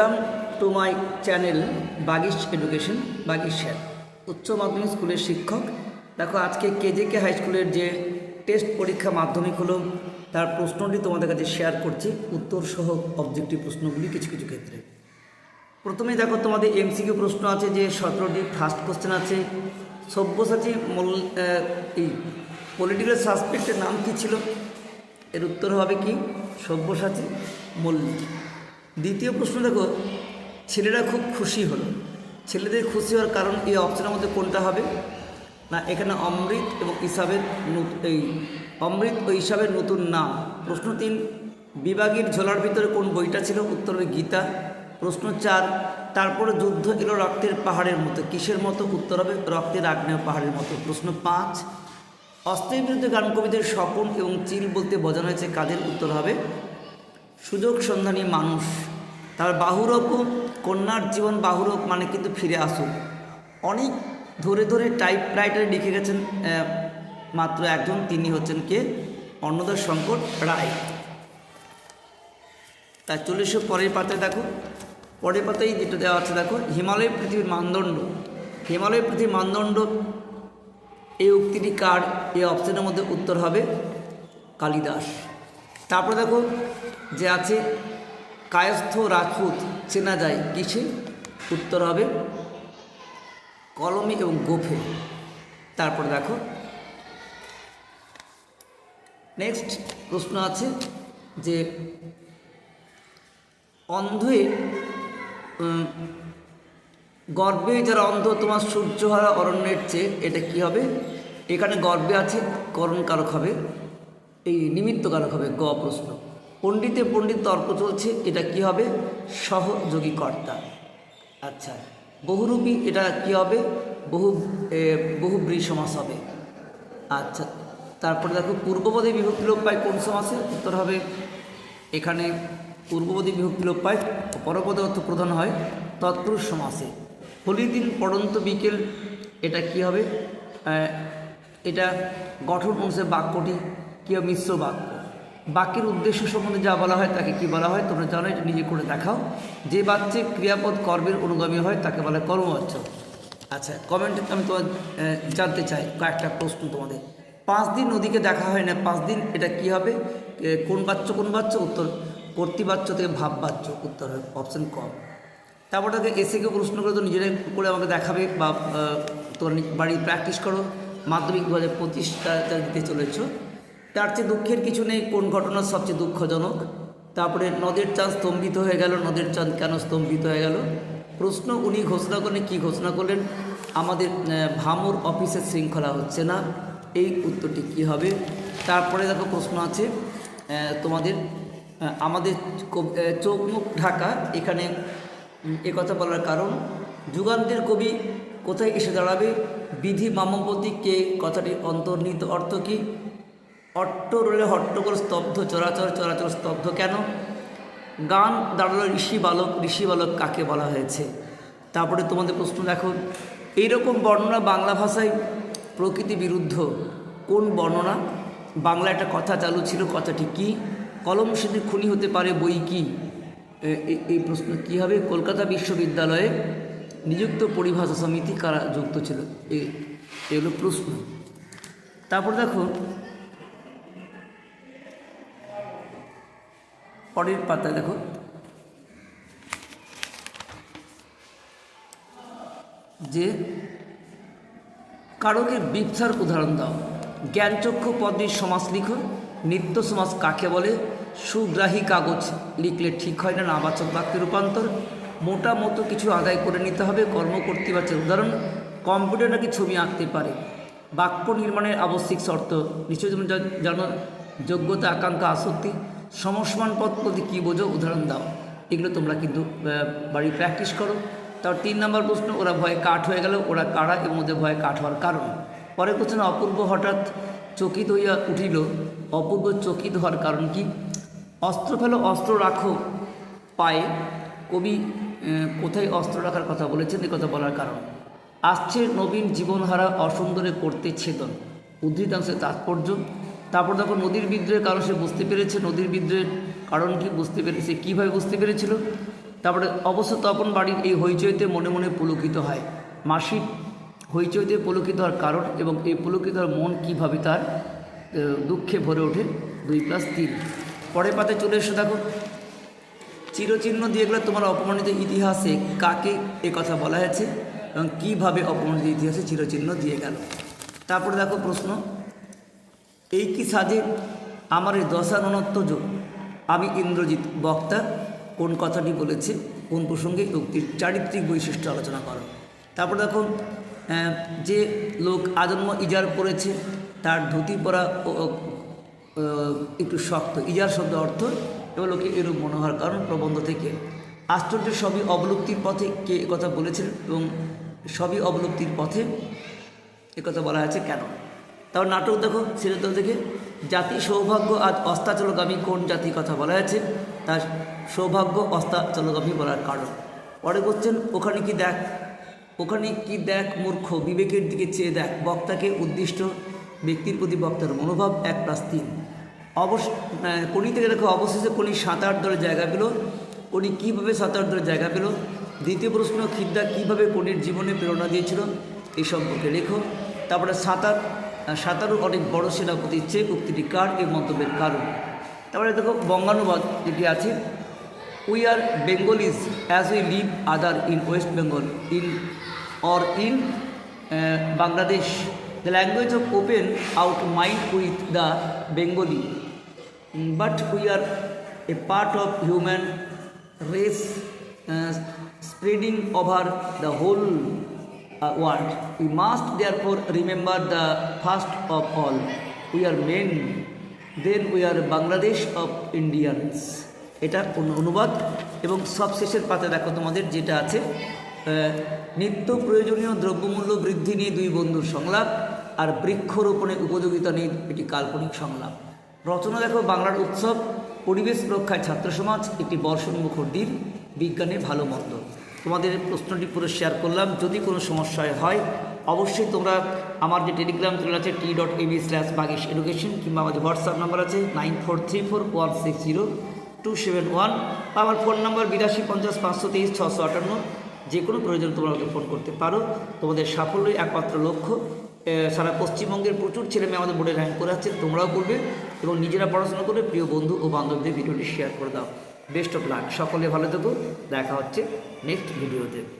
Welcome to my channel Bagish education Bagish sir উচ্চ মাধ্যমিক স্কুলের শিক্ষক। দেখো, আজকে কেজেকে হাই স্কুলের যে টেস্ট পরীক্ষা মাধ্যমিক হলো, তার প্রশ্নটি তোমাদের কাছে শেয়ার করছি। উত্তর সহ অবজেক্টিভ প্রশ্নগুলি কিছু কিছু ক্ষেত্রে। প্রথমে দেখো, তোমাদের এমসিকিউ প্রশ্ন আছে যে সতেরোটি ফার্স্ট কোশ্চেন আছে। সব্যসাচী মল এই পলিটিক্যাল সাসপেক্টের নাম কী ছিল? এর উত্তর হবে কি? সব্যসাচী মল্লিক। দ্বিতীয় প্রশ্ন দেখো, ছেলেরা খুব খুশি হলো। ছেলেদের খুশি হওয়ার কারণ এই অপশনের মধ্যে কোনটা হবে? না, এখানে অমৃত এবং ইসাবের এই অমৃত ও ইসাবের নতুন নাম। প্রশ্ন তিন, বিভাগীর ঝোলার ভিতরে কোন বইটা ছিল? উত্তর হবে গীতা। প্রশ্ন চার, তারপরে যুদ্ধ এলো রক্তের পাহাড়ের মতো। কিসের মতো? উত্তর হবে রক্তের আগ্নেয় পাহাড়ের মতো। প্রশ্ন পাঁচ, অস্ত্রের বিরুদ্ধে গান কবিদের স্বপন এবং চিল বলতে বোঝানো হয়েছে কাদের? উত্তর হবে সুযোগ সন্ধানী মানুষ। তার বাহুরক কন্যার জীবন বাহুরক মানে কিন্তু ফিরে আসুক। অনেক ধরে ধরে টাইপ রাইটারে লিখে গেছেন মাত্র একজন, তিনি হচ্ছেন কে? অন্নদার শঙ্কর রায়। তার চল্লিশশো পরের পাতায় দেখো। পরের পাতায় যেটা দেওয়া আছে দেখো হিমালয় পৃথিবীর মানদণ্ড। হিমালয় পৃথিবীর মানদণ্ড, এই উক্তিটি কার? এই অপশনের মধ্যে উত্তর হবে কালিদাস। তারপরে দেখো যে আছে কায়স্থ রাজপুত চেনা যায় কিসে উত্তর হবে কলমে এবং গোফে। তারপর দেখো। নেক্সট প্রশ্ন আছে যে অন্ধে গর্বে যারা অন্ধ, তোমার সূর্যহারা অরণ্যের চেয়ে এটা কি হবে? এখানে গর্বে আছে করণ কারক হবে। এই নিমিত্ত কারক হবে, গ প্রশ্ন। পণ্ডিতে পণ্ডিত তর্ক চলছে, এটা কি হবে? সহযোগী কর্তা আচ্ছা বহুরূপী এটা কি হবে? বহু বহুব্রী সমাস হবে। আচ্ছা তারপরে দেখো পূর্বপদে বিভক্তি লোপ পায় কোন সমাসে? উত্তর হবে এখানে পূর্বপদী বিভক্তি লোপ পায়, পরপদে অর্থ প্রধান হয় তৎপুরুষ সমাসে। হোলির দিন পড়ন্ত বিকেল, এটা কি হবে? এটা গঠন অনুসারে বাক্যটি কী মিশ্র বাক্য। বাক্যের উদ্দেশ্য সম্বন্ধে যা বলা হয় তাকে কি বলা হয়? তোমরা জানো, এটা নিজে করে দেখাও। যে বাচ্চে ক্রিয়াপদ কর্মের অনুগামী হয়, তাকে বলা হয় কর্মবাচ্য। আচ্ছা কমেন্টে আমি তোমার জানতে চাই, কয়েকটা প্রশ্ন তোমাদের। পাঁচ দিন নদীকে দেখা হয় না, পাঁচ দিন এটা কি হবে? কোন বাচ্চ কোন বাচ্চ উত্তর কর্তৃবাচ্য থেকে ভাব বাচ্চ উত্তর অপশন কম তারপর তাকে এসে কেউ প্রশ্ন করে তো নিজেরাই করে আমাকে দেখাবে বা নি- বাড়ি প্র্যাকটিস করো। মাধ্যমিক দু হাজার পঁচিশটা দিতে চলেছ। তার চেয়ে দুঃখের কিছু নেই, কোন ঘটনা সবচেয়ে দুঃখজনক? তারপরে নদের চাঁদ স্তম্ভিত হয়ে গেল, নদের চাঁদ কেন স্তম্ভিত হয়ে গেল? প্রশ্ন, উনি ঘোষণা করলেন কী ঘোষণা করলেন? আমাদের ভামুর অফিসের শৃঙ্খলা হচ্ছে না, এই উত্তরটি কি হবে? তারপরে দেখো প্রশ্ন আছে তোমাদের আমাদের চোখ মুখ ঢাকা, এখানে কথা বলার কারণ, যুগান্তের কবি কোথায় এসে দাঁড়াবে? বিধি মামপতি কে? কথাটি অন্তর্নিহিত অর্থ কি? অট্ট রলে হট্টগোল স্তব্ধ, চরাচর চরাচর স্তব্ধ কেন? গান দাঁড়াল ঋষি বালক ঋষি বালক কাকে বলা হয়েছে? তারপরে তোমাদের প্রশ্ন দেখো, এইরকম বর্ণনা বাংলা ভাষায় প্রকৃতি বিরুদ্ধ কোন বর্ণনা? বাংলা একটা কথা চালু ছিল, কথাটি কি? কলম সেদিন খুনি হতে পারে বই কি? এই প্রশ্ন কি হবে? কলকাতা বিশ্ববিদ্যালয়ে নিযুক্ত পরিভাষা সমিতি কারা যুক্ত ছিল? এ- এগুলো প্রশ্ন। তারপর দেখো পরের পাতা, দেখো। যে কারকের বিপসার উদাহরণ দাও। জ্ঞানচক্ষু পদের সমাস লিখো, নিত্য সমাস কাকে বলে? সুগ্রাহী কাগজ লিখলে ঠিক হয় না, নাবাচক বাক্যে রূপান্তর। মোটা মতো কিছু আদায় করে নিতে হবে কর্মকর্তৃবাচের উদাহরণ। কম্পিউটার নাকি ছবি আঁকতে পারে? বাক্য নির্মাণের আবশ্যিক শর্ত, নিশ্চয় জানো যোগ্যতা, আকাঙ্ক্ষা, আসক্তি। সমসমান পদ বলতে কী বোঝো? উদাহরণ দাও। এগুলো তোমরা কিন্তু বাড়ি প্র্যাকটিস করো। তার তিন নম্বর প্রশ্ন, ওরা ভয়ে কাঠ হয়ে গেল, ওরা কারা এবং ওদের ভয়ে কাঠ হওয়ার কারণ? পরের কোশ্চেন অপূর্ব হঠাৎ চকিত হইয়া উঠিল। অপূর্ব চকিত হওয়ার কারণ কি? অস্ত্র ফেলো, অস্ত্র রাখো। পায়ে কবি কোথায় অস্ত্র রাখার কথা বলেছেন? এ কথা বলার কারণ। আসছে নবীন জীবনহারা অসুন্দরে করতে ছেদন। উদ্ধৃতাংশের তাৎপর্য তারপর দেখো নদীর বিদ্রোহের কারণ সে বুঝতে পেরেছে, নদীর বিদ্রোহের কারণ কি বুঝতে পেরেছে কীভাবে বুঝতে পেরেছিল? তারপরে অবশ্য তপন বাড়ির এই হইচইতে মনে মনে পুলকিত হয়। মাসির হইচইতে পুলকিত হওয়ার কারণ এবং এই পুলকিত হওয়ার মন কীভাবে তার দুঃখে ভরে ওঠে দুই প্লাস তিন। পরের পাতে চলে এসে দেখো। চিরচিহ্ন দিয়ে গেলে তোমার অপমানিত ইতিহাসে কাকে এ কথা বলা হয়েছে এবং কীভাবে অপমানিত ইতিহাসে চিরচিহ্ন দিয়ে গেল? তারপরে দেখো প্রশ্ন। এই কি সাজে আমার যোগ আমি ইন্দ্রজিৎ বক্তা, কোন কথাটি বলেছে, কোন প্রসঙ্গে উক্তির চারিত্রিক বৈশিষ্ট্য আলোচনা করো। তারপর দেখো যে লোক আজন্ম ইজার পড়েছে তার ধুতি পরা একটু শক্ত। ইজার শব্দ অর্থ এবং লোকে এরূপ মনে হওয়ার কারণ প্রবন্ধ থেকে। আশ্চর্য সবই অবলুপ্তির পথে কে কথা বলেছেন এবং সবই অবলুপ্তির পথে কথা বলা হয়েছে কেন? তারপর নাটক দেখো সিরাজদল থেকে জাতি সৌভাগ্য আজ অস্তাচলগামী কোন জাতির কথা বলা হয়েছে? তার সৌভাগ্য, অস্তাচলগামী বলার কারণ। পরে বলছেন ওখানে কি দেখ? ওখানে কি দেখ মূর্খ? বিবেকের দিকে চেয়ে দেখ। বক্তাকে উদ্দিষ্ট ব্যক্তির প্রতি বক্তার মনোভাব এক প্লাস তিন। অবশ্য কোনি থেকে দেখো, অবশেষে কোনি সাঁতার ধরে জায়গা পেল। কোনি কীভাবে সাঁতার ধরে জায়গা পেল? দ্বিতীয় প্রশ্ন, খিদ্দা কীভাবে কোনির জীবনে প্রেরণা দিয়েছিল? এই সম্পর্কে লেখো। তারপরে সাঁতার আহ, সাঁতারও অনেক বড় সেনাপতির চেয়ে উক্তিটি কার এই মন্তব্যের কারণ? তারপরে দেখো বঙ্গানুবাদ যেটি আছে we are Bengalis as we live other in West Bengal in or in Bangladesh the language of open out mind with the Bengali but we are a part of human race spreading over the whole uh, world. We must therefore remember the first of all. We are men, then we are Bangladesh of Indians. এটা অনু- অনুবাদ এবং সবশেষের পাতে দেখো তোমাদের যেটা আছে নিত্য প্রয়োজনীয় দ্রব্যমূল্য বৃদ্ধি নিয়ে দুই বন্ধুর সংলাপ আর বৃক্ষরোপণের উপযোগিতা নিয়ে এটি কাল্পনিক সংলাপ রচনা দেখো বাংলার উৎসব পরিবেশ রক্ষায় ছাত্র সমাজ একটি বর্ষণমুখর দিন বিজ্ঞানে ভালো মন্দ তোমাদের প্রশ্নটি পুরো শেয়ার করলাম। যদি কোনো সমস্যা হয়, অবশ্যই তোমরা আমার যে টেলিগ্রাম চ্যানেল আছে T dot A B slash Bagesh education কিংবা আমাদের হোয়াটসঅ্যাপ নাম্বার আছে nine four three four one six zero two seven one আমার ফোন নাম্বার বিরাশি পঞ্চাশ পাঁচশো তেইশ ছশো আটান্ন। যে কোনো প্রয়োজন তোমরা আমাকে ফোন করতে পারো। তোমাদের সাফল্যই একমাত্র লক্ষ্য। সারা পশ্চিমবঙ্গের প্রচুর ছেলে মেয়ে আমাদের বোর্ডে র্যাঙ্ক করে আছে, তোমরাও করবে এবং নিজেরা পড়াশোনা করে প্রিয় বন্ধু ও বান্ধবদের ভিডিওটি শেয়ার করে দাও। Best of luck. সকলে ভালো থেকো। দেখা হচ্ছে নেক্সট ভিডিওতে।